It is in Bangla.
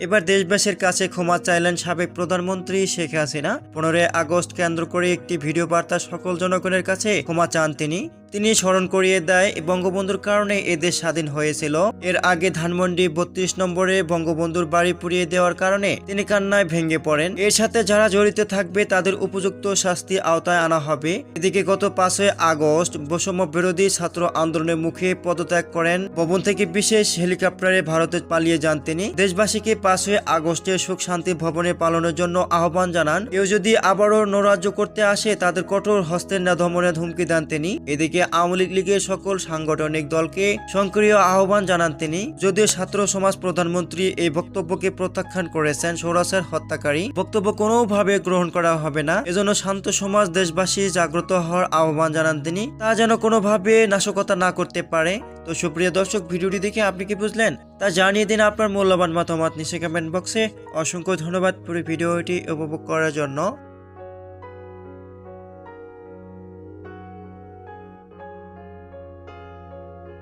এবার দেশবাসীর কাছে ক্ষমা চাইলেন সাবেক প্রধানমন্ত্রী শেখ হাসিনা। পনেরোই আগস্ট কেন্দ্র করে একটি ভিডিও বার্তা সকল জনগণের কাছে ক্ষমা চান তিনি। তিনি স্মরণ করিয়ে দেয় বঙ্গবন্ধুর কারণে এদেশ স্বাধীন হয়েছিল। এর আগে ধানমন্ডি বত্রিশ নম্বরে বঙ্গবন্ধুর বাড়ি পুড়িয়ে দেওয়ার কারণে তিনি কান্নায় ভেঙে পড়েন। এর সাথে যারা জড়িত থাকবে, তাদের উপযুক্ত শাস্তি আওতায় আনা হবে। এদিকে গত পাঁচই আগস্ট বৈষম্য বিরোধী ছাত্র আন্দোলনের মুখে পদত্যাগ করেন। ভবন থেকে বিশেষ হেলিকপ্টারে ভারতে পালিয়ে যান তিনি। দেশবাসীকে পাঁচই আগস্টে সুখ শান্তি ভবনে পালনের জন্য আহ্বান জানান। কেউ যদি আবারও নৈরাজ্য করতে আসে, তাদের কঠোর হস্তের না ধমনের ধুমকি দেন তিনি। এদিকে আওয়ামী লীগ লীগের সকল সাংগঠনিক দলকে সক্রিয় আহ্বান জানান তিনি। যদিও ছাত্র সমাজ প্রধানমন্ত্রী এই বক্তব্যকে প্রত্যাখ্যান করেছেন, সৌরাসের হত্যাকারী, বক্তব্য কোনোভাবে গ্রহণ করা হবে না। এজন্য শান্ত সমাজ দেশবাসী জাগ্রত হওয়ার আহ্বান জানান তিনি। তা যেন কোনোভাবে নাশকতা না করতে পারে। তো সুপ্রিয় দর্শক, ভিডিওটি দেখে আপনি কি বুঝলেন? তা জানিয়ে দিন আপনার মূল্যবান মতামত নিচে কমেন্ট বক্সে অসংখ্য ধন্যবাদ পুরো ভিডিওটি উপভোগ করার জন্য।